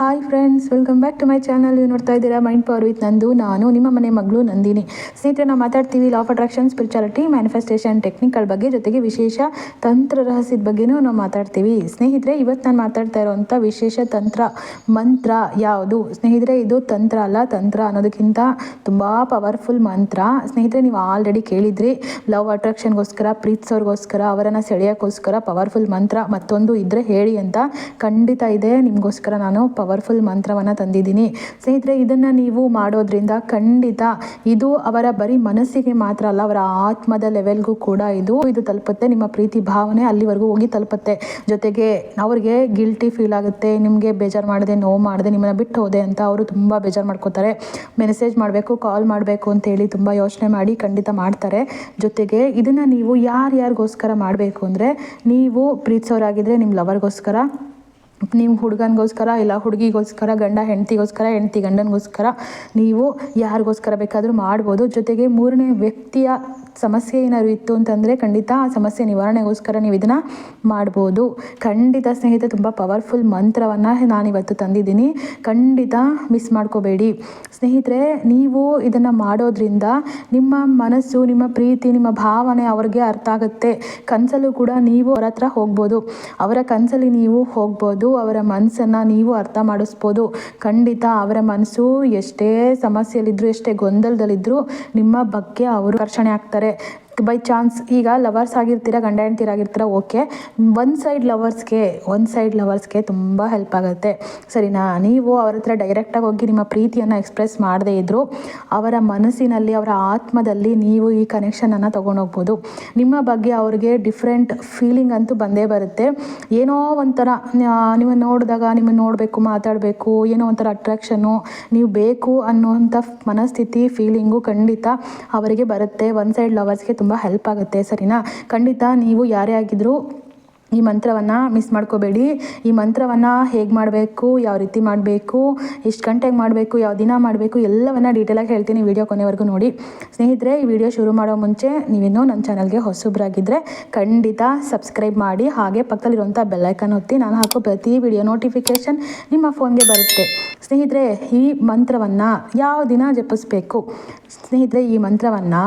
Hi friends welcome back to my channel ನೀವು ನೋಡ್ತಾ ಇದ್ದೀರಾ? ಮೈಂಡ್ ಪವರ್ ವಿತ್ ನಂದು, ನಾನು, ನಿಮ್ಮ ಮನೆ ಮಗಳು ನಂದಿನಿ. ಸ್ನೇಹಿತರೆ, ನಾವು ಮಾತಾಡ್ತೀವಿ law of attraction spirituality manifestation ಟೆಕ್ನಿಕ್ಗಳ ಬಗ್ಗೆ ಜೊತೆಗೆ ವಿಶೇಷ ತಂತ್ರ ರಹಸ್ಯದ ಬಗ್ಗೆನೂ ನಾವು ಮಾತಾಡ್ತೀವಿ. ಸ್ನೇಹಿತರೆ, ಇವತ್ತು ನಾನು ಮಾತಾಡ್ತಾ ಇರೋವಂಥ ವಿಶೇಷ ತಂತ್ರ, ಮಂತ್ರ ಯಾವುದು? ಸ್ನೇಹಿತರೆ, ಇದು ತಂತ್ರ ಅಲ್ಲ. ತಂತ್ರ ಅನ್ನೋದಕ್ಕಿಂತ ತುಂಬ ಪವರ್ಫುಲ್ ಮಂತ್ರ. ಸ್ನೇಹಿತರೆ, ನೀವು ಆಲ್ರೆಡಿ ಕೇಳಿದ್ರಿ ಲವ್ ಅಟ್ರಾಕ್ಷನ್ಗೋಸ್ಕರ ಪ್ರೀತಿಸೋರ್ಗೋಸ್ಕರ ಅವರನ್ನು ಸೆಳೆಯೋಕ್ಕೋಸ್ಕರ ಪವರ್ಫುಲ್ ಮಂತ್ರ. ಮತ್ತೊಂದು ಇದ್ದರೆ ಹೇಳಿ ಅಂತ ಖಂಡಿತ ಇದೆ. ನಿಮಗೋಸ್ಕರ ನಾನು ಪವರ್ಫುಲ್ ಮಂತ್ರವನ್ನು ತಂದಿದ್ದೀನಿ. ಸ್ನೇಹಿತರೆ, ಇದನ್ನು ನೀವು ಮಾಡೋದ್ರಿಂದ ಖಂಡಿತ ಇದು ಅವರ ಬರೀ ಮನಸ್ಸಿಗೆ ಮಾತ್ರ ಅಲ್ಲ, ಅವರ ಆತ್ಮದ ಲೆವೆಲ್ಗೂ ಕೂಡ ಇದು ಇದು ತಲುಪುತ್ತೆ. ನಿಮ್ಮ ಪ್ರೀತಿ ಭಾವನೆ ಅಲ್ಲಿವರೆಗೂ ಹೋಗಿ ತಲುಪುತ್ತೆ. ಜೊತೆಗೆ ಅವ್ರಿಗೆ ಗಿಲ್ಟಿ ಫೀಲ್ ಆಗುತ್ತೆ, ನಿಮಗೆ ಬೇಜಾರು ಮಾಡಿದೆ ನೋವು ಮಾಡಿದೆ, ನಿಮ್ಮನ್ನು ಬಿಟ್ಟು ಹೋದೆ ಅಂತ ಅವರು ತುಂಬ ಬೇಜಾರು ಮಾಡ್ಕೋತಾರೆ. ಮೆಸೇಜ್ ಮಾಡಬೇಕು ಕಾಲ್ ಮಾಡಬೇಕು ಅಂತೇಳಿ ತುಂಬ ಯೋಚನೆ ಮಾಡಿ ಖಂಡಿತ ಮಾಡ್ತಾರೆ. ಜೊತೆಗೆ ಇದನ್ನು ನೀವು ಯಾರ್ಯಾರಿಗೋಸ್ಕರ ಮಾಡಬೇಕು ಅಂದರೆ, ನೀವು ಪ್ರೀತಿಸೋರಾಗಿದ್ದರೆ ನಿಮ್ಮ ಲವರ್ಗೋಸ್ಕರ ನೀವು ಹುಡುಗನಿಗೋಸ್ಕರ ಇಲ್ಲ ಹುಡುಗಿಗೋಸ್ಕರ ಗಂಡ ಹೆಂಡತಿಗೋಸ್ಕರ ಹೆಂಡತಿ ಗಂಡನಿಗೋಸ್ಕರ ನೀವು ಯಾರಿಗೋಸ್ಕರ ಬೇಕಾದರೂ ಮಾಡ್ಬೋದು. ಜೊತೆಗೆ ಮೂರನೇ ವ್ಯಕ್ತಿಯ ಸಮಸ್ಯೆ ಏನಾದ್ರು ಇತ್ತು ಅಂತಂದರೆ ಖಂಡಿತ ಆ ಸಮಸ್ಯೆ ನಿವಾರಣೆಗೋಸ್ಕರ ನೀವು ಇದನ್ನು ಮಾಡ್ಬೋದು. ಖಂಡಿತ ಸ್ನೇಹಿತ ತುಂಬ ಪವರ್ಫುಲ್ ಮಂತ್ರವನ್ನು ನಾನಿವತ್ತು ತಂದಿದ್ದೀನಿ. ಖಂಡಿತ ಮಿಸ್ ಮಾಡ್ಕೋಬೇಡಿ. ಸ್ನೇಹಿತರೆ, ನೀವು ಇದನ್ನು ಮಾಡೋದ್ರಿಂದ ನಿಮ್ಮ ಮನಸ್ಸು, ನಿಮ್ಮ ಪ್ರೀತಿ, ನಿಮ್ಮ ಭಾವನೆ ಅವ್ರಿಗೆ ಅರ್ಥ ಆಗುತ್ತೆ. ಕನಸಲ್ಲೂ ಕೂಡ ನೀವು ಅವರ ಹತ್ರ ಹೋಗ್ಬೋದು. ಅವರ ಕನಸಲ್ಲಿ ನೀವು ಹೋಗ್ಬೋದು. ಅವರ ಮನಸ್ಸನ್ನು ನೀವು ಅರ್ಥ ಮಾಡಿಸ್ಬೋದು. ಖಂಡಿತ ಅವರ ಮನಸ್ಸು ಎಷ್ಟೇ ಸಮಸ್ಯೆಯಲ್ಲಿದ್ದರೂ ಎಷ್ಟೇ ಗೊಂದಲದಲ್ಲಿದ್ದರೂ ನಿಮ್ಮ ಬಗ್ಗೆ ಅವರು ಆಕರ್ಷಣೆ ಆಗ್ತಾರೆ. ಬೈ ಚಾನ್ಸ್ ಈಗ ಲವರ್ಸ್ ಆಗಿರ್ತೀರ, ಗಂಡ ಹೆಂಡ್ತಿರಾಗಿರ್ತೀರ ಓಕೆ ಒನ್ ಸೈಡ್ ಲವರ್ಸ್ಗೆ ಒನ್ ಸೈಡ್ ಲವರ್ಸ್ಗೆ ತುಂಬ ಹೆಲ್ಪ್ ಆಗುತ್ತೆ. ಸರಿನಾ? ನೀವು ಅವ್ರ ಹತ್ರ ಡೈರೆಕ್ಟಾಗಿ ಹೋಗಿ ನಿಮ್ಮ ಪ್ರೀತಿಯನ್ನು ಎಕ್ಸ್ಪ್ರೆಸ್ ಮಾಡದೇ ಇದ್ದರೂ ಅವರ ಮನಸ್ಸಿನಲ್ಲಿ, ಅವರ ಆತ್ಮದಲ್ಲಿ ನೀವು ಈ ಕನೆಕ್ಷನನ್ನು ತೊಗೊಂಡೋಗ್ಬೋದು ನಿಮ್ಮ ಬಗ್ಗೆ ಅವ್ರಿಗೆ ಡಿಫ್ರೆಂಟ್ ಫೀಲಿಂಗ್ ಅಂತೂ ಬಂದೇ ಬರುತ್ತೆ. ಏನೋ ಒಂಥರ ನೀವು ನೋಡಿದಾಗ, ನಿಮ್ಮನ್ನು ನೋಡಬೇಕು, ಮಾತಾಡಬೇಕು, ಏನೋ ಒಂಥರ ಅಟ್ರಾಕ್ಷನ್ನು ನೀವು ಬೇಕು ಅನ್ನೋವಂಥ ಮನಸ್ಥಿತಿ ಫೀಲಿಂಗು ಖಂಡಿತ ಅವರಿಗೆ ಬರುತ್ತೆ. ಒನ್ ಸೈಡ್ ಲವರ್ಸ್ಗೆ ತುಂಬ ಹೆಲ್ಪ್ ಆಗುತ್ತೆ ಸರಿನಾ? ಖಂಡಿತ ನೀವು ಯಾರೇ ಆಗಿದ್ದರೂ ಈ ಮಂತ್ರವನ್ನು ಮಿಸ್ ಮಾಡ್ಕೋಬೇಡಿ. ಈ ಮಂತ್ರವನ್ನು ಹೇಗೆ ಮಾಡಬೇಕು, ಯಾವ ರೀತಿ ಮಾಡಬೇಕು, ಎಷ್ಟು ಗಂಟೆಗೆ ಮಾಡಬೇಕು, ಯಾವ ದಿನ ಮಾಡಬೇಕು, ಎಲ್ಲವನ್ನು ಡೀಟೇಲಾಗಿ ಹೇಳ್ತೀನಿ ವಿಡಿಯೋ ಕೊನೆವರೆಗೂ ನೋಡಿ. ಸ್ನೇಹಿತರೆ, ಈ ವಿಡಿಯೋ ಶುರು ಮಾಡೋ ಮುಂಚೆ ನೀವಿನ್ನೂ ನನ್ನ ಚಾನಲ್ಗೆ ಹೊಸಬ್ರಾಗಿದ್ದರೆ ಖಂಡಿತ ಸಬ್ಸ್ಕ್ರೈಬ್ ಮಾಡಿ, ಹಾಗೆ ಪಕ್ಕದಲ್ಲಿರುವಂಥ ಬೆಲ್ಲೈಕನ್ ಒತ್ತಿ ನಾನು ಹಾಕೋ ಪ್ರತಿ ವಿಡಿಯೋ ನೋಟಿಫಿಕೇಷನ್ ನಿಮ್ಮ ಫೋನ್ಗೆ ಬರುತ್ತೆ. ಸ್ನೇಹಿತರೆ, ಈ ಮಂತ್ರವನ್ನು ಯಾವ ದಿನ ಜಪಿಸ್ಬೇಕು? ಸ್ನೇಹಿತರೆ, ಈ ಮಂತ್ರವನ್ನು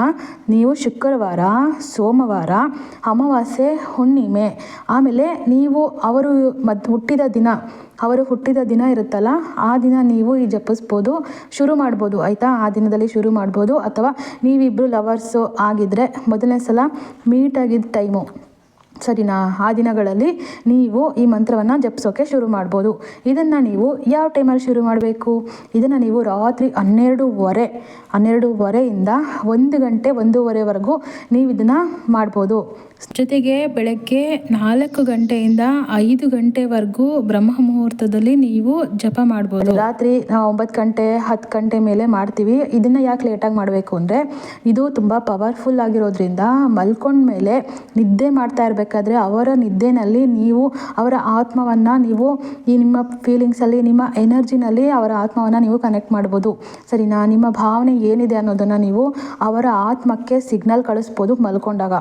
ನೀವು ಶುಕ್ರವಾರ, ಸೋಮವಾರ, ಅಮಾವಾಸ್ಯೆ, ಹುಣ್ಣಿಮೆ ಆಮೇಲೆ ನೀವು ಅವರು ಮದ್, ಹುಟ್ಟಿದ ದಿನ, ಅವರು ಹುಟ್ಟಿದ ದಿನ ಇರುತ್ತಲ್ಲ, ಆ ದಿನ ನೀವು ಈ ಜಪಿಸ್ಬೋದು, ಶುರು ಮಾಡ್ಬೋದು, ಆಯಿತಾ? ಆ ದಿನದಲ್ಲಿ ಶುರು ಮಾಡ್ಬೋದು, ಅಥವಾ ನೀವಿಬ್ಬರು ಲವರ್ಸು ಆಗಿದ್ದರೆ ಮೊದಲನೇ ಸಲ ಮೀಟ್ ಆಗಿದ್ದ ಟೈಮು. ಸರಿನಾ? ಆ ದಿನಗಳಲ್ಲಿ ನೀವು ಈ ಮಂತ್ರವನ್ನು ಜಪಿಸೋಕೆ ಶುರು ಮಾಡ್ಬೋದು. ಇದನ್ನು ನೀವು ಯಾವ ಟೈಮಲ್ಲಿ ಶುರು ಮಾಡಬೇಕು? ಇದನ್ನು ನೀವು ರಾತ್ರಿ ಹನ್ನೆರಡೂವರೆ, ಹನ್ನೆರಡೂವರೆಯಿಂದ ಒಂದು ಗಂಟೆ ಒಂದೂವರೆವರೆಗೂ ನೀವು ಇದನ್ನು ಮಾಡ್ಬೋದು. ಜೊತೆಗೆ ಬೆಳಗ್ಗೆ ನಾಲ್ಕು ಗಂಟೆಯಿಂದ ಐದು ಗಂಟೆವರೆಗೂ ಬ್ರಹ್ಮ ಮುಹೂರ್ತದಲ್ಲಿ ನೀವು ಜಪ ಮಾಡ್ಬೋದು. ರಾತ್ರಿ ನಾವು ಒಂಬತ್ತು ಗಂಟೆ, ಹತ್ತು ಗಂಟೆ ಮೇಲೆ ಮಾಡ್ತೀವಿ. ಇದನ್ನು ಯಾಕೆ ಲೇಟಾಗಿ ಮಾಡಬೇಕು ಅಂದರೆ, ಇದು ತುಂಬ ಪವರ್ಫುಲ್ ಆಗಿರೋದ್ರಿಂದ ಮಲ್ಕೊಂಡ್ಮೇಲೆ ನಿದ್ದೆ ಮಾಡ್ತಾ ಇರಬೇಕಾದ್ರೆ ಅವರ ನಿದ್ದೆನಲ್ಲಿ ನೀವು, ಅವರ ಆತ್ಮವನ್ನು ನೀವು ಈ ನಿಮ್ಮ ಫೀಲಿಂಗ್ಸಲ್ಲಿ ನಿಮ್ಮ ಎನರ್ಜಿನಲ್ಲಿ ಅವರ ಆತ್ಮವನ್ನು ನೀವು ಕನೆಕ್ಟ್ ಮಾಡ್ಬೋದು. ಸರಿನಾ? ನಿಮ್ಮ ಭಾವನೆ ಏನಿದೆ ಅನ್ನೋದನ್ನು ನೀವು ಅವರ ಆತ್ಮಕ್ಕೆ ಸಿಗ್ನಲ್ ಕಳಿಸ್ಬೋದು ಮಲ್ಕೊಂಡಾಗ.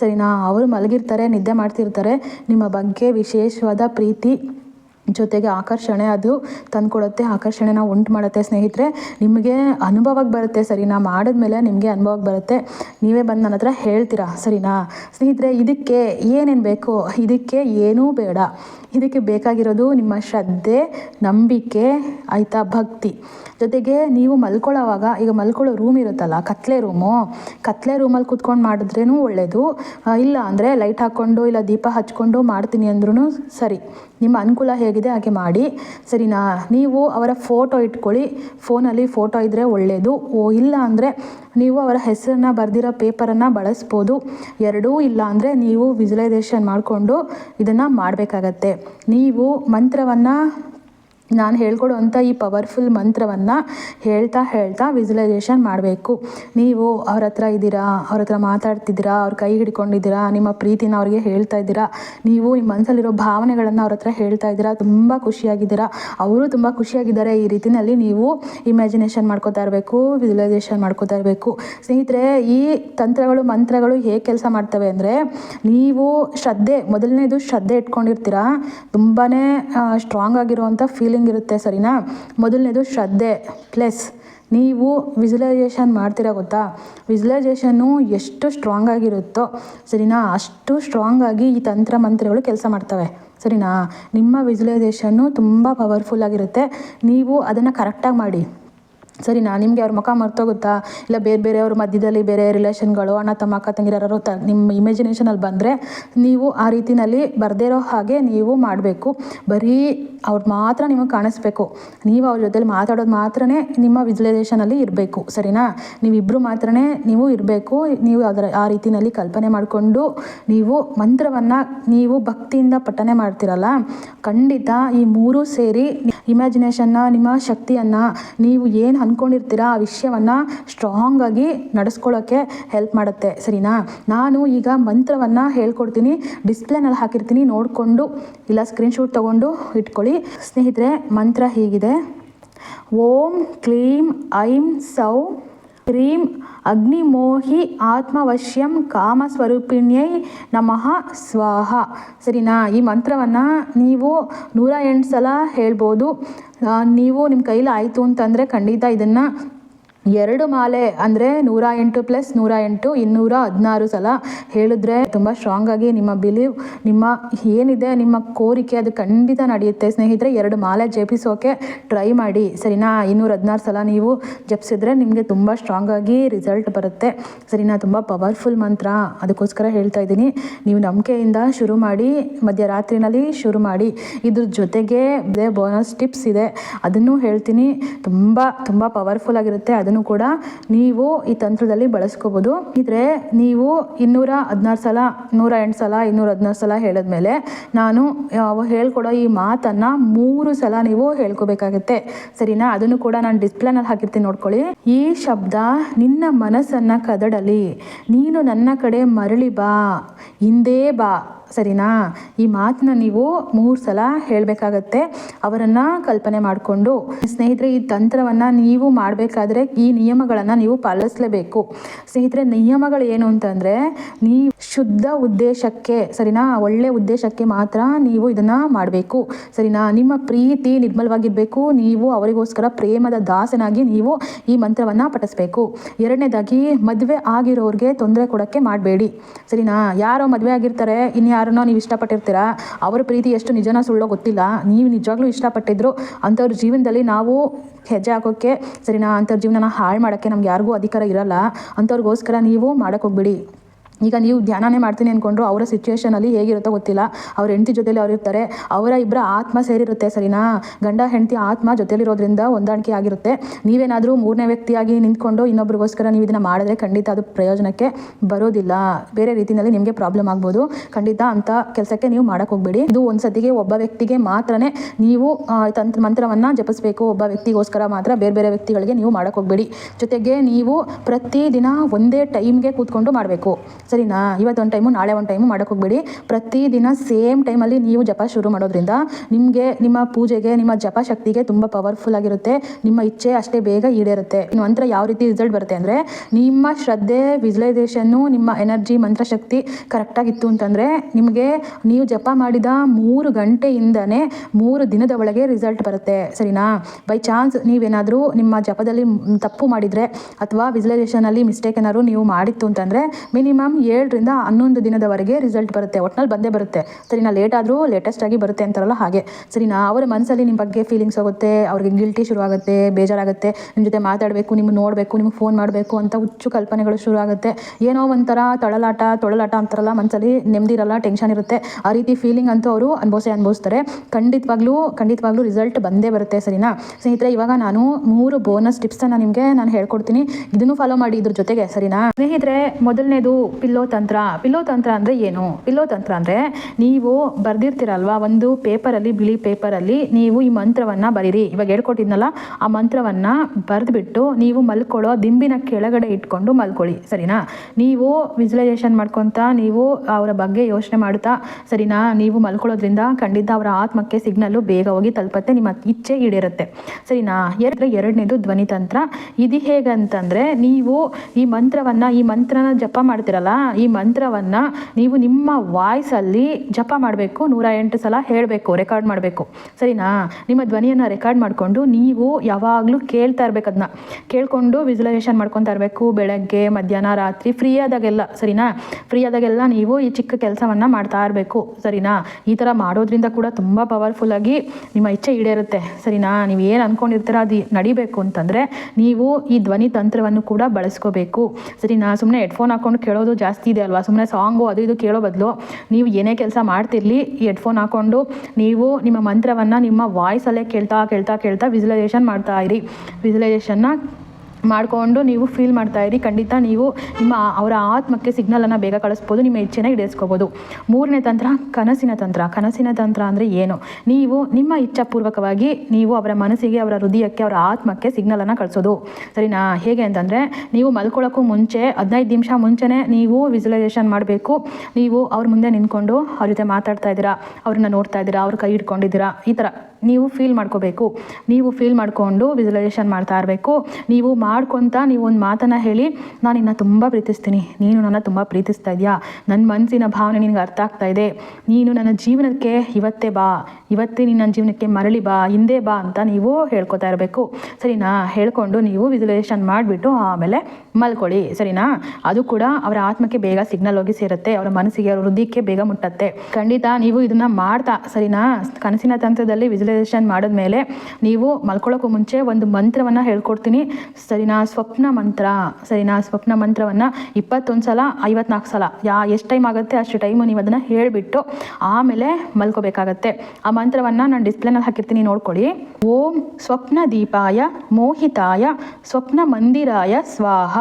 ಸರಿನಾ? ಅವರು ಮಲಗಿರ್ತಾರೆ ನಿದ್ದೆ ಮಾಡ್ತಿರ್ತಾರೆ. ನಿಮ್ಮ ಬಗ್ಗೆ ವಿಶೇಷವಾದ ಪ್ರೀತಿ. ಜೊತೆಗೆ ಆಕರ್ಷಣೆ ಅದು ತಂದುಕೊಡುತ್ತೆ, ಆಕರ್ಷಣೆನ ಉಂಟು ಮಾಡುತ್ತೆ ಸ್ನೇಹಿತರೆ. ನಿಮಗೆ ಅನುಭವಕ್ಕೆ ಬರುತ್ತೆ ಸರಿನಾ, ಮಾಡಿದ್ಮೇಲೆ ನಿಮಗೆ ಅನುಭವಕ್ಕೆ ಬರುತ್ತೆ. ನೀವೇ ಬಂದು ನನ್ನ ಹತ್ರ ಹೇಳ್ತೀರಾ ಸರಿನಾ? ಸ್ನೇಹಿತರೆ, ಇದಕ್ಕೆ ಏನೇನು ಬೇಕು, ಇದಕ್ಕೆ ಏನೂ ಬೇಡ. ಇದಕ್ಕೆ ಬೇಕಾಗಿರೋದು ನಿಮ್ಮ ಶ್ರದ್ಧೆ, ನಂಬಿಕೆ, ಆಯಿತಾ, ಭಕ್ತಿ. ಜೊತೆಗೆ ನೀವು ಮಲ್ಕೊಳ್ಳೋವಾಗ, ಈಗ ಮಲ್ಕೊಳ್ಳೋ ರೂಮ್ ಇರುತ್ತಲ್ಲ, ಕತ್ಲೆ ರೂಮು ಕತ್ಲೆ ರೂಮಲ್ಲಿ ಕೂತ್ಕೊಂಡು ಮಾಡಿದ್ರೇನೂ ಒಳ್ಳೆಯದು ಇಲ್ಲ ಅಂದರೆ ಲೈಟ್ ಹಾಕ್ಕೊಂಡು ಇಲ್ಲ ದೀಪ ಹಚ್ಕೊಂಡು ಮಾಡ್ತೀನಿ ಅಂದ್ರೂ ಸರಿ. ನಿಮ್ಮ ಅನುಕೂಲ ಹೇಗಿದೆ ಹಾಗೆ ಮಾಡಿ. ಸರಿನಾ? ನೀವು ಅವರ ಫೋಟೋ ಇಟ್ಕೊಳ್ಳಿ. ಫೋನಲ್ಲಿ ಫೋಟೋ ಇದ್ದರೆ ಒಳ್ಳೆಯದು ಓ, ಇಲ್ಲ ಅಂದರೆ ನೀವು ಅವರ ಹೆಸರನ್ನು ಬರೆದಿರೋ ಪೇಪರನ್ನು ಬಳಸ್ಬೋದು. ಎರಡೂ ಇಲ್ಲ ಅಂದರೆ ನೀವು ವಿಜುಲೈಸೇಷನ್ ಮಾಡಿಕೊಂಡು ಇದನ್ನು ಮಾಡಬೇಕಾಗತ್ತೆ. ನೀವು ಮಂತ್ರವನ್ನು ನಾನು ಹೇಳ್ಕೊಡುವಂಥ ಈ ಪವರ್ಫುಲ್ ಮಂತ್ರವನ್ನು ಹೇಳ್ತಾ ಹೇಳ್ತಾ ವಿಜುವಲೈಸೇಷನ್ ಮಾಡಬೇಕು. ನೀವು ಅವ್ರ ಹತ್ರ ಇದ್ದೀರಾ, ಅವ್ರ ಹತ್ರ ಮಾತಾಡ್ತಿದ್ದೀರಾ, ಅವ್ರ ಕೈ ಹಿಡ್ಕೊಂಡಿದ್ದೀರಾ, ನಿಮ್ಮ ಪ್ರೀತಿನ ಅವ್ರಿಗೆ ಹೇಳ್ತಾ ಇದ್ದೀರಾ, ನೀವು ನಿಮ್ಮ ಮನಸ್ಸಲ್ಲಿರೋ ಭಾವನೆಗಳನ್ನು ಅವ್ರ ಹತ್ರ ಹೇಳ್ತಾ ಇದ್ದೀರಾ, ತುಂಬ ಖುಷಿಯಾಗಿದ್ದೀರಾ, ಅವರು ತುಂಬ ಖುಷಿಯಾಗಿದ್ದಾರೆ, ಈ ರೀತಿಯಲ್ಲಿ ನೀವು ಇಮ್ಯಾಜಿನೇಷನ್ ಮಾಡ್ಕೋತಾ ಇರಬೇಕು ವಿಜುವಲೈಸೇಷನ್ ಮಾಡ್ಕೋತಾ ಇರಬೇಕು. ಸ್ನೇಹಿತರೆ, ಈ ತಂತ್ರಗಳು, ಮಂತ್ರಗಳು ಹೇಗೆ ಕೆಲಸ ಮಾಡ್ತವೆ ಅಂದರೆ, ನೀವು ಶ್ರದ್ಧೆ, ಮೊದಲನೇದು ಶ್ರದ್ಧೆ ಇಟ್ಕೊಂಡಿರ್ತೀರಾ ತುಂಬಾ ಸ್ಟ್ರಾಂಗ್ ಆಗಿರುವಂಥ ಫೀಲಿಂಗ್ ಹೆಂಗಿರುತ್ತೆ ಸರಿನಾ? ಮೊದಲನೇದು ಶ್ರದ್ಧೆ ಪ್ಲಸ್ ನೀವು ವಿಜುವಲೈಸೇಷನ್ ಮಾಡ್ತೀರಾ ಗೊತ್ತಾ? ವಿಜುಲೈಸೇಷನ್ನು ಎಷ್ಟು ಸ್ಟ್ರಾಂಗ್ ಆಗಿರುತ್ತೋ, ಸರಿನಾ? ಅಷ್ಟು ಸ್ಟ್ರಾಂಗ್ ಆಗಿ ಈ ತಂತ್ರ ಮಂತ್ರಗಳು ಕೆಲಸ ಮಾಡ್ತವೆ, ಸರಿನಾ? ನಿಮ್ಮ ವಿಜುಲೈಸೇಷನ್ನು ತುಂಬ ಪವರ್ಫುಲ್ ಆಗಿರುತ್ತೆ. ನೀವು ಅದನ್ನು ಕರೆಕ್ಟಾಗಿ ಮಾಡಿ. ಸರಿನಾ? ನಿಮಗೆ ಅವ್ರ ಮುಖ ಮರ್ತೋಗುತ್ತಾ? ಇಲ್ಲ ಬೇರೆ ಬೇರೆಯವ್ರ ಮಧ್ಯದಲ್ಲಿ ಬೇರೆ ರಿಲೇಷನ್ಗಳು ಅಣ್ಣ ತಮ್ಮ ಅಕ್ಕ ತಂಗಿರಾರು ತ ನಿಮ್ಮ ಇಮ್ಯಾಜಿನೇಷನಲ್ಲಿ ಬಂದರೆ ನೀವು ಆ ರೀತಿಯಲ್ಲಿ ಬರದೇ ಇರೋ ಹಾಗೆ ನೀವು ಮಾಡಬೇಕು. ಬರೀ ಅವ್ರು ಮಾತ್ರ ನಿಮಗೆ ಕಾಣಿಸ್ಬೇಕು. ನೀವು ಅವ್ರ ಜೊತೆಲಿ ಮಾತಾಡೋದು ಮಾತ್ರನೇ ನಿಮ್ಮ ವಿಜುವಲೈಸೇಷನಲ್ಲಿ ಇರಬೇಕು. ಸರಿನಾ? ನೀವಿಬ್ಬರು ಮಾತ್ರ ನೀವು ಇರಬೇಕು. ನೀವು ಅದರ ಆ ರೀತಿಯಲ್ಲಿ ಕಲ್ಪನೆ ಮಾಡಿಕೊಂಡು ನೀವು ಮಂತ್ರವನ್ನು ನೀವು ಭಕ್ತಿಯಿಂದ ಪಠನೆ ಮಾಡ್ತಿರಲ್ಲ? ಖಂಡಿತ ಈ ಮೂರು ಸೇರಿ ಇಮ್ಯಾಜಿನೇಷನ್ನ ನಿಮ್ಮ ಶಕ್ತಿಯನ್ನು ನೀವು ಏನು ಅಂದ್ಕೊಂಡಿರ್ತೀರ, ಆ ವಿಷಯವನ್ನು ಸ್ಟ್ರಾಂಗಾಗಿ ನಡೆಸ್ಕೊಳ್ಳೋಕ್ಕೆ ಹೆಲ್ಪ್ ಮಾಡುತ್ತೆ, ಸರಿನಾ? ನಾನು ಈಗ ಮಂತ್ರವನ್ನು ಹೇಳ್ಕೊಡ್ತೀನಿ ಡಿಸ್ಪ್ಲೇನಲ್ಲಿ ಹಾಕಿರ್ತೀನಿ, ನೋಡಿಕೊಂಡು, ಇಲ್ಲ ಸ್ಕ್ರೀನ್ಶಾಟ್ ತೊಗೊಂಡು ಇಟ್ಕೊಳ್ಳಿ. ಸ್ನೇಹಿತರೆ, ಮಂತ್ರ ಹೀಗಿದೆ. ಓಂ ಕ್ಲೀಂ ಐಂ ಸೌ ಕ್ರೀಂ ಅಗ್ನಿಮೋಹಿ ಆತ್ಮವಶ್ಯಂ ಕಾಮಸ್ವರೂಪಿಣ್ಯೈ ನಮಃ ಸ್ವಾಹ ಸರಿನಾ ಈ ಮಂತ್ರವನ್ನು ನೀವು ನೂರ ಎಂಟು ಸಲ ಹೇಳ್ಬೋದು. ನೀವು ನಿಮ್ಮ ಕೈಲಿ ಆಯಿತು ಅಂತಂದರೆ ಖಂಡಿತ ಇದನ್ನು ಎರಡು ಮಾಲೆ ಅಂದರೆ ನೂರ ಎಂಟು ಪ್ಲಸ್ ನೂರ ಎಂಟು, ಇನ್ನೂರ ಹದಿನಾರು ಸಲ ಹೇಳಿದ್ರೆ ತುಂಬ ಸ್ಟ್ರಾಂಗ್ ಆಗಿ ನಿಮ್ಮ ಬಿಲೀವ್ ನಿಮ್ಮ ಏನಿದೆ, ನಿಮ್ಮ ಕೋರಿಕೆ ಅದು ಖಂಡಿತ ನಡೆಯುತ್ತೆ. ಸ್ನೇಹಿತರೆ, ಎರಡು ಮಾಲೆ ಜಪಿಸೋಕೆ ಟ್ರೈ ಮಾಡಿ. ಸರಿನಾ? ಇನ್ನೂರ ಹದಿನಾರು ಸಲ ನೀವು ಜಪಿಸಿದ್ರೆ ನಿಮಗೆ ತುಂಬ ಸ್ಟ್ರಾಂಗ್ ಆಗಿ ರಿಸಲ್ಟ್ ಬರುತ್ತೆ. ಸರಿನಾ? ತುಂಬ ಪವರ್ಫುಲ್ ಮಂತ್ರ. ಅದಕ್ಕೋಸ್ಕರ ಹೇಳ್ತಾ ಇದ್ದೀನಿ. ನೀವು ನಂಬಿಕೆಯಿಂದ ಶುರು ಮಾಡಿ, ಮಧ್ಯರಾತ್ರಿನಲ್ಲಿ ಶುರು ಮಾಡಿ. ಇದ್ರ ಜೊತೆಗೆ ಬೋನಸ್ ಟಿಪ್ಸ್ ಇದೆ. ಅದನ್ನು ಹೇಳ್ತೀನಿ. ತುಂಬ ತುಂಬ ಪವರ್ಫುಲ್ ಆಗಿರುತ್ತೆ. ಅದನ್ನು ಕೂಡ ನೀವು ಈ ತಂತ್ರದಲ್ಲಿ ಬಳಸ್ಕೋಬೋದು. ಇದ್ರೆ ನೀವು ಇನ್ನೂರ ಹದಿನಾರು ಸಲ, ನೂರ ಎಂಟು ಸಲ, ಇನ್ನೂರ ಹದಿನಾರು ಸಲ ಹೇಳಿದ್ಮೇಲೆ ನಾನು ಹೇಳ್ಕೊಡೋ ಈ ಮಾತನ್ನು ಮೂರು ಸಲ ನೀವು ಹೇಳ್ಕೋಬೇಕಾಗತ್ತೆ. ಸರಿನಾ? ಅದನ್ನು ಕೂಡ ನಾನು ಡಿಸ್ಪ್ಲೇನಲ್ಲಿ ಹಾಕಿರ್ತೀನಿ ನೋಡ್ಕೊಳ್ಳಿ. ಈ ಶಬ್ದ ನಿನ್ನ ಮನಸ್ಸನ್ನ ಕದಡಲಿ. ನೀನು ನನ್ನ ಕಡೆ ಮರಳಿ ಬಾ. ಹಿಂದೇ ಬಾ. ಸರಿನಾ? ಈ ಮಾತನ್ನ ನೀವು ಮೂರು ಸಲ ಹೇಳಬೇಕಾಗತ್ತೆ. ಅವರನ್ನು ಕಲ್ಪನೆ ಮಾಡಿಕೊಂಡು. ಸ್ನೇಹಿತರೆ, ಈ ತಂತ್ರವನ್ನು ನೀವು ಮಾಡಬೇಕಾದ್ರೆ ಈ ನಿಯಮಗಳನ್ನು ನೀವು ಪಾಲಿಸಲೇಬೇಕು. ಸ್ನೇಹಿತರೆ, ನಿಯಮಗಳು ಏನು ಅಂತಂದರೆ, ನೀವು ಶುದ್ಧ ಉದ್ದೇಶಕ್ಕೆ, ಸರಿನಾ? ಒಳ್ಳೆ ಉದ್ದೇಶಕ್ಕೆ ಮಾತ್ರ ನೀವು ಇದನ್ನು ಮಾಡಬೇಕು. ಸರಿನಾ? ನಿಮ್ಮ ಪ್ರೀತಿ ನಿರ್ಮಲವಾಗಿರಬೇಕು. ನೀವು ಅವರಿಗೋಸ್ಕರ ಪ್ರೇಮದ ದಾಸನಾಗಿ ನೀವು ಈ ಮಂತ್ರವನ್ನು ಪಠಿಸ್ಬೇಕು. ಎರಡನೇದಾಗಿ, ಮದುವೆ ಆಗಿರೋರಿಗೆ ತೊಂದರೆ ಕೊಡೋಕ್ಕೆ ಮಾಡಬೇಡಿ. ಸರಿನಾ? ಯಾರೋ ಮದುವೆ ಆಗಿರ್ತಾರೆ, ಇನ್ಯಾರನ್ನೋ ನೀವು ಇಷ್ಟಪಟ್ಟಿರ್ತೀರ? ಅವರ ಪ್ರೀತಿ ಎಷ್ಟು ನಿಜನ ಸುಳ್ಳೋ ಗೊತ್ತಿಲ್ಲ. ನೀವು ನಿಜವಾಗ್ಲೂ ಇಷ್ಟಪಟ್ಟಿದ್ರು ಅಂಥವ್ರ ಜೀವನದಲ್ಲಿ ನಾವು ಹೆಜ್ಜೆ ಹಾಕೋಕ್ಕೆ, ಸರಿನಾ ಅಂಥವ್ರ ಜೀವನನ ಹಾಳು ಮಾಡೋಕ್ಕೆ ನಮ್ಗೆ ಯಾರಿಗೂ ಅಧಿಕಾರ ಇರಲ್ಲ. ಅಂಥವ್ರಿಗೋಸ್ಕರ ನೀವು ಮಾಡೋಕ್ಕೆ ಹೋಗ್ಬೇಡಿ. ಈಗ ನೀವು ಧ್ಯಾನನೇ ಮಾಡ್ತೀನಿ ಅಂದ್ಕೊಂಡ್ರು ಅವರ ಸಿಚುವೇಷನಲ್ಲಿ ಹೇಗಿರುತ್ತೋ ಗೊತ್ತಿಲ್ಲ. ಅವ್ರ ಹೆಂಡತಿ ಜೊತೆಲಿ ಅವ್ರು ಇರ್ತಾರೆ. ಅವರ ಇಬ್ಬರ ಆತ್ಮ ಸೇರಿರುತ್ತೆ ಸರಿನಾ? ಗಂಡ, ಹೆಂಡತಿ ಆತ್ಮ ಜೊತೆಲಿರೋದ್ರಿಂದ ಹೊಂದಾಣಿಕೆ ಆಗಿರುತ್ತೆ. ನೀವೇನಾದರೂ ಮೂರನೇ ವ್ಯಕ್ತಿಯಾಗಿ ನಿಂತ್ಕೊಂಡು ಇನ್ನೊಬ್ರಿಗೋಸ್ಕರ ನೀವು ಇದನ್ನು ಮಾಡಿದ್ರೆ ಖಂಡಿತ ಅದು ಪ್ರಯೋಜನಕ್ಕೆ ಬರೋದಿಲ್ಲ. ಬೇರೆ ರೀತಿಯಲ್ಲಿ ನಿಮಗೆ ಪ್ರಾಬ್ಲಮ್ ಆಗ್ಬೋದು. ಖಂಡಿತ ಅಂಥ ಕೆಲಸಕ್ಕೆ ನೀವು ಮಾಡೋಕ್ಕೆ ಹೋಗ್ಬೇಡಿ. ಇದು ಒಂದು ಸತಿಗೆ ಒಬ್ಬ ವ್ಯಕ್ತಿಗೆ ಮಾತ್ರನೇ ನೀವು ತಂತ್ರ ಮಂತ್ರವನ್ನು ಜಪಿಸಬೇಕು. ಒಬ್ಬ ವ್ಯಕ್ತಿಗೋಸ್ಕರ ಮಾತ್ರ ಬೇರೆ ಬೇರೆ ವ್ಯಕ್ತಿಗಳಿಗೆ ನೀವು ಮಾಡೋಕ್ಕೆ ಹೋಗ್ಬೇಡಿ. ಜೊತೆಗೆ ನೀವು ಪ್ರತಿದಿನ ಒಂದೇ ಟೈಮ್ಗೆ ಕೂತ್ಕೊಂಡು ಮಾಡಬೇಕು. ಸರಿನಾ? ಇವತ್ತೊಂದು ಟೈಮು ನಾಳೆ ಒಂದು ಟೈಮು ಮಾಡೋಕೆ ಹೋಗ್ಬೇಡಿ. ಪ್ರತಿದಿನ ಸೇಮ್ ಟೈಮಲ್ಲಿ ನೀವು ಜಪ ಶುರು ಮಾಡೋದ್ರಿಂದ ನಿಮಗೆ, ನಿಮ್ಮ ಪೂಜೆಗೆ, ನಿಮ್ಮ ಜಪ ಶಕ್ತಿಗೆ ತುಂಬ ಪವರ್ಫುಲ್ ಆಗಿರುತ್ತೆ. ನಿಮ್ಮ ಇಚ್ಛೆ ಅಷ್ಟೇ ಬೇಗ ಈಡೇರುತ್ತೆ. ಇನ್ನು ಮಂತ್ರ ಯಾವ ರೀತಿ ರಿಸಲ್ಟ್ ಬರುತ್ತೆ ಅಂದರೆ ನಿಮ್ಮ ಶ್ರದ್ಧೆ ವಿಜುಲೈಸೇಷನ್ನು ನಿಮ್ಮ ಎನರ್ಜಿ ಮಂತ್ರಶಕ್ತಿ ಕರೆಕ್ಟಾಗಿತ್ತು ಅಂತಂದರೆ ನಿಮಗೆ ನೀವು ಜಪ ಮಾಡಿದ ಮೂರು ಗಂಟೆಯಿಂದನೇ ಮೂರು ದಿನದ ಒಳಗೆ ರಿಸಲ್ಟ್ ಬರುತ್ತೆ. ಸರಿನಾ? ಬೈ ಚಾನ್ಸ್ ನೀವೇನಾದರೂ ನಿಮ್ಮ ಜಪದಲ್ಲಿ ತಪ್ಪು ಮಾಡಿದರೆ ಅಥವಾ ವಿಜುಲೈಸೇಷನಲ್ಲಿ ಮಿಸ್ಟೇಕ್ ಏನಾದ್ರು ನೀವು ಮಾಡಿತ್ತು ಅಂತಂದರೆ ಮಿನಿಮಮ್ ಏಳರಿಂದ ಹನ್ನೊಂದು ದಿನದವರೆಗೆ ರಿಸಲ್ಟ್ ಬರುತ್ತೆ. ಒಟ್ನಲ್ಲಿ ಬಂದೇ ಬರುತ್ತೆ. ಸರಿನಾ ಲೇಟ್ ಆದರೂ ಲೇಟೆಸ್ಟ್ ಆಗಿ ಬರುತ್ತೆ ಅಂತಾರಲ್ಲ ಹಾಗೆ. ಸರಿನಾ, ಅವರ ಮನಸ್ಸಲ್ಲಿ ನಿಮ್ಮ ಬಗ್ಗೆ ಫೀಲಿಂಗ್ಸ್ ಆಗುತ್ತೆ ಅವ್ರಿಗೆ ಗಿಲ್ಟಿ ಶುರುವಾಗುತ್ತೆ, ಬೇಜಾರಾಗುತ್ತೆ ನಿಮ್ಮ ಜೊತೆ ಮಾತಾಡಬೇಕು, ನಿಮ್ಗೆ ನೋಡಬೇಕು, ನಿಮ್ಗೆ ಫೋನ್ ಮಾಡಬೇಕು ಅಂತ ಹುಚ್ಚು ಕಲ್ಪನೆಗಳು ಶುರುವಾಗುತ್ತೆ. ಏನೋ ಒಂಥರ ತಳಲಾಟ, ತೊಳಲಾಟ ಅಂತಾರಲ್ಲ, ಮನಸ್ಸಲ್ಲಿ ನೆಮ್ಮದಿ ಇರಲ್ಲ ಟೆನ್ಷನ್ ಇರುತ್ತೆ. ಆ ರೀತಿ ಫೀಲಿಂಗ್ ಅಂತೂ ಅವರು ಅನುಭವಿಸೇ ಅನುಭವಿಸ್ತಾರೆ. ಖಂಡಿತವಾಗ್ಲೂ ಖಂಡಿತವಾಗ್ಲೂ ರಿಸಲ್ಟ್ ಬಂದೇ ಬರುತ್ತೆ, ಸರಿನಾ? ಸ್ನೇಹಿತರೆ, ಇವಾಗ ನಾನು ಮೂರು ಬೋನಸ್ ಟಿಪ್ಸನ್ನು ನಿಮಗೆ ನಾನು ಹೇಳ್ಕೊಡ್ತೀನಿ. ಇದನ್ನು ಫಾಲೋ ಮಾಡಿ ಇದ್ರ ಜೊತೆಗೆ, ಸರಿನಾ? ಸ್ನೇಹಿತರೆ, ಮೊದಲನೇದು ಪಿಲ್ಲೋ ತಂತ್ರ. ಪಿಲ್ಲೋ ತಂತ್ರ ಅಂದರೆ ಏನು? ಪಿಲ್ಲೋ ತಂತ್ರ ಅಂದರೆ ನೀವು ಬರ್ದಿರ್ತೀರಲ್ವಾ? ಒಂದು ಪೇಪರಲ್ಲಿ, ಬಿಳಿ ಪೇಪರಲ್ಲಿ ನೀವು ಈ ಮಂತ್ರವನ್ನು ಬರೀರಿ. ಇವಾಗ ಹೇಳ್ಕೊಟ್ಟಿದ್ನಲ್ಲ, ಆ ಮಂತ್ರವನ್ನು ಬರೆದ್ಬಿಟ್ಟು ನೀವು ಮಲ್ಕೊಳ್ಳೋ ದಿಂಬಿನ ಕೆಳಗಡೆ ಇಟ್ಕೊಂಡು ಮಲ್ಕೊಳ್ಳಿ. ಸರಿನಾ? ನೀವು ವಿಜುಲೈಸೇಷನ್ ಮಾಡ್ಕೊತಾ, ನೀವು ಅವರ ಬಗ್ಗೆ ಯೋಚನೆ ಮಾಡ್ತಾ ಸರಿನಾ? ನೀವು ಮಲ್ಕೊಳ್ಳೋದ್ರಿಂದ ಖಂಡಿತ ಅವರ ಆತ್ಮಕ್ಕೆ ಸಿಗ್ನಲ್ಲು ಬೇಗ ಹೋಗಿ ತಲುಪತ್ತೆ, ನಿಮ್ಮ ಇಚ್ಛೆ ಈಡೇರುತ್ತೆ. ಸರಿನಾ? ಎರಡು ಎರಡನೇದು ಧ್ವನಿ ತಂತ್ರ. ಇದು ಹೇಗಂತಂದರೆ, ನೀವು ಈ ಮಂತ್ರವನ್ನು, ಈ ಮಂತ್ರನ ಜಪ ಮಾಡ್ತಿರಲ್ಲ ಈ ಮಂತ್ರವನ್ನು ನೀವು ನಿಮ್ಮ ವಾಯ್ಸಲ್ಲಿ ಜಪ ಮಾಡಬೇಕು, ನೂರ ಎಂಟು ಸಲ ಹೇಳಬೇಕು, ರೆಕಾರ್ಡ್ ಮಾಡಬೇಕು. ಸರಿನಾ? ನಿಮ್ಮ ಧ್ವನಿಯನ್ನು ರೆಕಾರ್ಡ್ ಮಾಡಿಕೊಂಡು ನೀವು ಯಾವಾಗಲೂ ಕೇಳ್ತಾ ಇರಬೇಕು ಅದನ್ನ ಕೇಳಿಕೊಂಡು ವಿಜುಲೈಸೇಷನ್ ಮಾಡ್ಕೊತಾ ಇರಬೇಕು, ಬೆಳಗ್ಗೆ, ಮಧ್ಯಾಹ್ನ, ರಾತ್ರಿ ಫ್ರೀ ಆದಾಗೆಲ್ಲ. ಸರಿನಾ? ಫ್ರೀ ಆದಾಗೆಲ್ಲ ನೀವು ಈ ಚಿಕ್ಕ ಕೆಲಸವನ್ನು ಮಾಡ್ತಾ ಇರಬೇಕು. ಸರಿನಾ? ಈ ಥರ ಮಾಡೋದ್ರಿಂದ ಕೂಡ ತುಂಬ ಪವರ್ಫುಲ್ಲಾಗಿ ನಿಮ್ಮ ಇಚ್ಛೆ ಈಡೇರುತ್ತೆ. ಸರಿನಾ? ನೀವು ಏನು ಅಂದ್ಕೊಂಡಿರ್ತೀರ ಅದು ನಡಿಬೇಕು ಅಂತಂದರೆ ನೀವು ಈ ಧ್ವನಿ ತಂತ್ರವನ್ನು ಕೂಡ ಬಳಸ್ಕೋಬೇಕು. ಸರಿನಾ? ಸುಮ್ಮನೆ ಹೆಡ್ಫೋನ್ ಹಾಕೊಂಡು ಕೇಳೋದು ಜಾಸ್ತಿ ಇದೆ ಅಲ್ವಾ? ಸುಮ್ಮನೆ ಸಾಂಗು ಅದು ಇದು ಕೇಳೋ ಬದಲು ನೀವು ಏನೇ ಕೆಲಸ ಮಾಡ್ತಿರ್ಲಿ ಹೆಡ್ಫೋನ್ ಹಾಕೊಂಡು ನೀವು ನಿಮ್ಮ ಮಂತ್ರವನ್ನು ನಿಮ್ಮ ವಾಯ್ಸಲ್ಲೇ ಕೇಳ್ತಾ ಕೇಳ್ತಾ ಕೇಳ್ತಾ ವಿಜುಲೈಸೇಷನ್ ಮಾಡ್ತಾ ಇರಿ. ವಿಜುವಲೈಸೇಷನ್ನ ಮಾಡಿಕೊಂಡು ನೀವು ಫೀಲ್ ಮಾಡ್ತಾ ಇರಿ. ಖಂಡಿತ ನೀವು ನಿಮ್ಮ ಅವರ ಆತ್ಮಕ್ಕೆ ಸಿಗ್ನಲನ್ನು ಬೇಗ ಕಳಿಸ್ಬೋದು. ನಿಮ್ಮ ಇಚ್ಛೆನ ಈಡೇರಿಸ್ಕೋಬೋದು. ಮೂರನೇ ತಂತ್ರ, ಕನಸಿನ ತಂತ್ರ. ಕನಸಿನ ತಂತ್ರ ಅಂದರೆ ಏನು? ನೀವು ನಿಮ್ಮ ಇಚ್ಛಾಪೂರ್ವಕವಾಗಿ ನೀವು ಅವರ ಮನಸ್ಸಿಗೆ, ಅವರ ಹೃದಯಕ್ಕೆ, ಅವರ ಆತ್ಮಕ್ಕೆ ಸಿಗ್ನಲನ್ನು ಕಳಿಸೋದು. ಸರಿನಾ? ಹೇಗೆ ಅಂತಂದರೆ ನೀವು ಮಲ್ಕೊಳ್ಳೋಕ್ಕೂ ಮುಂಚೆ, ಹದಿನೈದು ನಿಮಿಷ ಮುಂಚೆನೇ ನೀವು ವಿಜುವಲೈಸೇಷನ್ ಮಾಡಬೇಕು. ನೀವು ಅವ್ರ ಮುಂದೆ ನಿಂತ್ಕೊಂಡು ಅವ್ರ ಜೊತೆ ಮಾತಾಡ್ತಾ ಇದ್ದೀರಾ, ಅವ್ರನ್ನ ನೋಡ್ತಾ ಇದ್ದೀರಾ, ಅವ್ರ ಕೈ ಹಿಡ್ಕೊಂಡಿದ್ದೀರಾ, ಈ ಥರ ನೀವು ಫೀಲ್ ಮಾಡ್ಕೋಬೇಕು. ನೀವು ಫೀಲ್ ಮಾಡಿಕೊಂಡು ವಿಜುವಲೈಸೇಷನ್ ಮಾಡ್ತಾ ಇರಬೇಕು. ನೀವು ಮಾಡ್ಕೊತ ನೀವು ಒಂದು ಮಾತನ್ನು ಹೇಳಿ, ನಾನು ನಿನ್ನ ತುಂಬ ಪ್ರೀತಿಸ್ತೀನಿ. ನೀನು ನನ್ನ ತುಂಬ ಪ್ರೀತಿಸ್ತಾ ಇದೆಯಾ? ನನ್ನ ಮನಸ್ಸಿನ ಭಾವನೆ ನಿನಗೆ ಅರ್ಥ ಆಗ್ತಾ ಇದೆ. ನೀನು ನನ್ನ ಜೀವನಕ್ಕೆ ಇವತ್ತೇ ಬಾ. ಇವತ್ತೇ ನೀನು ನನ್ನ ಜೀವನಕ್ಕೆ ಮರಳಿ ಬಾ. ಹಿಂದೆ ಬಾ ಅಂತ ನೀವು ಹೇಳ್ಕೊತಾ ಇರಬೇಕು. ಸರಿನಾ? ಹೇಳ್ಕೊಂಡು ನೀವು ವಿಜುವಲೈಸೇಷನ್ ಮಾಡಿಬಿಟ್ಟು ಆಮೇಲೆ ಮಲ್ಕೊಳ್ಳಿ. ಸರಿನಾ? ಅದು ಕೂಡ ಅವರ ಆತ್ಮಕ್ಕೆ ಬೇಗ ಸಿಗ್ನಲ್ ಹೋಗಿ ಸೇರುತ್ತೆ. ಅವರ ಮನಸ್ಸಿಗೆ, ಅವರ ಹೃದಯಕ್ಕೆ ಬೇಗ ಮುಟ್ಟತ್ತೆ. ಖಂಡಿತ ನೀವು ಇದನ್ನು ಮಾಡ್ತಾ, ಸರಿನಾ? ಕನಸಿನ ತಂತ್ರದಲ್ಲಿ ವಿಜುವಲೈಸೇಷನ್ ಮಾಡಿದ್ಮೇಲೆ ನೀವು ಮಲ್ಕೊಳ್ಳೋಕ್ಕೂ ಮುಂಚೆ ಒಂದು ಮಂತ್ರವನ್ನು ಹೇಳ್ಕೊಡ್ತೀನಿ. ಸರಿನಾ ಸ್ವಪ್ನ ಮಂತ್ರ, ಸರಿನಾ ಸ್ವಪ್ನ ಮಂತ್ರವನ್ನು ಇಪ್ಪತ್ತೊಂದು ಸಲ, ಐವತ್ನಾಲ್ಕು ಸಲ, ಯಾ ಎಷ್ಟು ಟೈಮ್ ಆಗುತ್ತೆ ಅಷ್ಟು ಟೈಮು ನೀವು ಅದನ್ನು ಹೇಳಿಬಿಟ್ಟು ಆಮೇಲೆ ಮಲ್ಕೋಬೇಕಾಗತ್ತೆ. ಆ ಮಂತ್ರವನ್ನು ನಾನು ಡಿಸ್ಪ್ಲೇನಲ್ಲಿ ಹಾಕಿರ್ತೀನಿ ನೋಡ್ಕೊಳ್ಳಿ ಓಂ ಸ್ವಪ್ನ ದೀಪಾಯ ಮೋಹಿತಾಯ ಸ್ವಪ್ನ ಮಂದಿರಾಯ ಸ್ವಾಹ.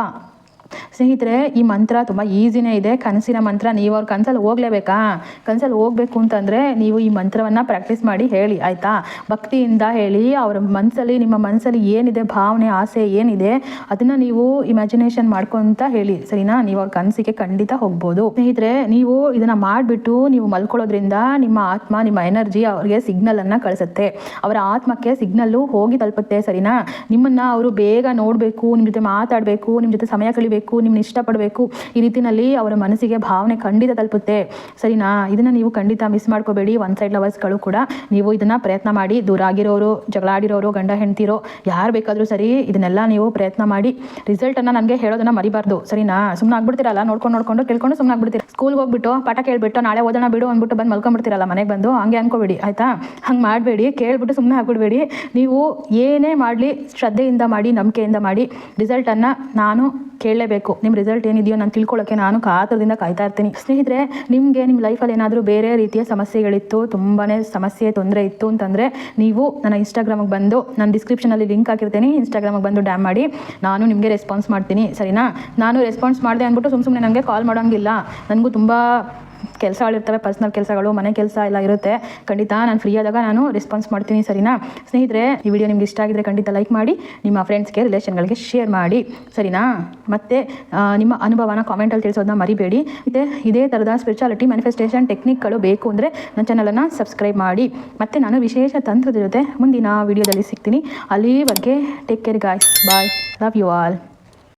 ಸ್ನೇಹಿತರೆ, ಈ ಮಂತ್ರ ತುಂಬ ಈಸಿನೇ ಇದೆ. ಕನಸಿನ ಮಂತ್ರ ನೀವು ಅವ್ರ ಕನಸಲ್ಲಿ ಹೋಗ್ಲೇಬೇಕಾ? ಕನಸಲ್ಲಿ ಹೋಗ್ಬೇಕು ಅಂತಂದರೆ ನೀವು ಈ ಮಂತ್ರವನ್ನು ಪ್ರಾಕ್ಟೀಸ್ ಮಾಡಿ ಹೇಳಿ, ಆಯಿತಾ? ಭಕ್ತಿಯಿಂದ ಹೇಳಿ, ಅವರ ಮನಸ್ಸಲ್ಲಿ ನಿಮ್ಮ ಮನಸ್ಸಲ್ಲಿ ಏನಿದೆ, ಭಾವನೆ, ಆಸೆ ಏನಿದೆ, ಅದನ್ನು ನೀವು ಇಮ್ಯಾಜಿನೇಷನ್ ಮಾಡ್ಕೊತ ಹೇಳಿ, ಸರಿನಾ? ನೀವು ಅವ್ರ ಕನಸಿಗೆ ಖಂಡಿತ ಹೋಗ್ಬೋದು. ಸ್ನೇಹಿತರೆ, ನೀವು ಇದನ್ನು ಮಾಡಿಬಿಟ್ಟು ನೀವು ಮಲ್ಕೊಳ್ಳೋದ್ರಿಂದ ನಿಮ್ಮ ಆತ್ಮ, ನಿಮ್ಮ ಎನರ್ಜಿ ಅವ್ರಿಗೆ ಸಿಗ್ನಲನ್ನು ಕಳಿಸುತ್ತೆ. ಅವರ ಆತ್ಮಕ್ಕೆ ಸಿಗ್ನಲ್ಲು ಹೋಗಿ ತಲುಪುತ್ತೆ, ಸರಿನಾ? ನಿಮ್ಮನ್ನು ಅವರು ಬೇಗ ನೋಡಬೇಕು ನಿಮ್ಮ ಜೊತೆ ಮಾತಾಡಬೇಕು ನಿಮ್ಮ ಜೊತೆ ಸಮಯ ಕಳಿಬೇಕು ನಿಮ್ಮನ್ನ ಇಷ್ಟಪಡಬೇಕು, ಈ ರೀತಿನಲ್ಲಿ ಅವರ ಮನಸ್ಸಿಗೆ ಭಾವನೆ ಖಂಡಿತ ತಲುಪುತ್ತೆ. ಸರಿನಾ? ಇದನ್ನು ನೀವು ಖಂಡಿತ ಮಿಸ್ ಮಾಡ್ಕೋಬೇಡಿ. ಒನ್ ಸೈಡ್ ಲವರ್ಸ್ಗಳು ಕೂಡ ನೀವು ಇದನ್ನು ಪ್ರಯತ್ನ ಮಾಡಿ, ದೂರ ಆಗಿರೋರು ಜಗಳಾಡಿರೋರು ಗಂಡ, ಹೆಂಡ್ತಿರೋ, ಯಾರು ಬೇಕಾದರೂ ಸರಿ ಇದನ್ನೆಲ್ಲ ನೀವು ಪ್ರಯತ್ನ ಮಾಡಿ. ರಿಸಲ್ಟನ್ನು ನನಗೆ ಹೇಳೋದನ್ನ ಮರಿಬಾರ್ದು. ಸರಿನಾ? ಸುಮ್ಮನೆ ಆಗ್ಬಿಡ್ತಿರಲ್ಲ? ನೋಡ್ಕೊಂಡು ನೋಡ್ಕೊಂಡು ಕೇಳ್ಕೊಂಡು ಸುಮ್ಮನೆ ಆಗ್ಬಿಡ್ತೀರಿ. ಸ್ಕೂಲ್ಗೆ ಹೋಗ್ಬಿಟ್ಟು ಪಾಠ ಕೇಳ್ಬಿಟ್ಟು ನಾಳೆ ಓದೋಣ ಬಿಡು ಅಂದ್ಬಿಟ್ಟು ಬಂದು ಮಲ್ಕೊಂಡ್ಬಿಡ್ತೀರಲ್ಲ ಮನೆಗೆ ಬಂದು? ಹಂಗೆ ಅನ್ಕೋಬೇಡಿ, ಆಯಿತಾ? ಹಂಗೆ ಮಾಡಬೇಡಿ, ಕೇಳ್ಬಿಟ್ಟು ಸುಮ್ಮನೆ ಆಗ್ಬಿಡ್ಬೇಡಿ. ನೀವು ಏನೇ ಮಾಡಲಿ, ಶ್ರದ್ಧೆಯಿಂದ ಮಾಡಿ, ನಂಬಿಕೆಯಿಂದ ಮಾಡಿ ರಿಸಲ್ಟನ್ನು ನಾನು ಕೇಳಲೇಬೇಕು. ನಿಮ್ಮ ರಿಸಲ್ಟ್ ಏನಿದೆಯೋ ನಾನು ತಿಳ್ಕೊಳ್ಳೋಕೆ ನಾನು ಕಾತರದಿಂದ ಕಾಯ್ತಾ ಇರ್ತೀನಿ. ಸ್ನೇಹಿತರೆ, ನಿಮಗೆ ನಿಮ್ಮ ಲೈಫಲ್ಲಿ ಏನಾದರೂ ಬೇರೆ ರೀತಿಯ ಸಮಸ್ಯೆಗಳಿತ್ತು ತುಂಬಾ ಸಮಸ್ಯೆ, ತೊಂದರೆ ಇತ್ತು ಅಂತಂದರೆ ನೀವು ನನ್ನ ಇನ್ಸ್ಟಾಗ್ರಾಮಿಗೆ ಬಂದು, ನಾನು ಡಿಸ್ಕ್ರಿಪ್ಷನಲ್ಲಿ ಲಿಂಕ್ ಹಾಕಿರ್ತೀನಿ. ಇನ್ಸ್ಟಾಗ್ರಾಮಿಗೆ ಬಂದು ಡ್ಯಾಮ್ ಮಾಡಿ, ನಾನು ನಿಮಗೆ ರೆಸ್ಪಾನ್ಸ್ ಮಾಡ್ತೀನಿ. ಸರಿನಾ? ನಾನು ರೆಸ್ಪಾನ್ಸ್ ಮಾಡಿದೆ ಅಂದ್ಬಿಟ್ಟು ಸುಮ್ಮ ಸುಮ್ಮನೆ ನನಗೆ ಕಾಲ್ ಮಾಡೋಂಗಿಲ್ಲ. ನನಗೂ ತುಂಬ ಕೆಲಸಗಳಿರ್ತವೆ ಪರ್ಸ್ನಲ್ ಕೆಲಸಗಳು, ಮನೆ ಕೆಲಸ ಎಲ್ಲ ಇರುತ್ತೆ. ಖಂಡಿತ ನಾನು ಫ್ರೀ ಆದಾಗ ನಾನು ರೆಸ್ಪಾನ್ಸ್ ಮಾಡ್ತೀನಿ, ಸರಿನಾ? ಸ್ನೇಹಿತರೆ, ಈ ವಿಡಿಯೋ ನಿಮ್ಗೆ ಇಷ್ಟ ಆಗಿದ್ರೆ ಖಂಡಿತ ಲೈಕ್ ಮಾಡಿ, ನಿಮ್ಮ ಫ್ರೆಂಡ್ಸ್ಗೆ ರಿಲೇಷನ್ಗಳಿಗೆ ಶೇರ್ ಮಾಡಿ, ಸರಿನಾ? ಮತ್ತು ನಿಮ್ಮ ಅನುಭವನ ಕಾಮೆಂಟಲ್ಲಿ ತಿಳಿಸೋದನ್ನ ಮರಿಬೇಡಿ. ಮತ್ತೆ, ಇದೇ ಥರದ ಸ್ಪಿರಿಚುಯಾಲಿಟಿ ಮ್ಯಾನಿಫೆಸ್ಟೇಷನ್ ಟೆಕ್ನಿಕ್ಗಳು ಬೇಕು ಅಂದರೆ ನನ್ನ ಚಾನಲನ್ನು ಸಬ್ಸ್ಕ್ರೈಬ್ ಮಾಡಿ. ಮತ್ತು, ನಾನು ವಿಶೇಷ ತಂತ್ರದ ಜೊತೆ ಮುಂದಿನ ವಿಡಿಯೋದಲ್ಲಿ ಸಿಗ್ತೀನಿ. ಅಲ್ಲಿ ಬಗ್ಗೆ take care guys bye love you all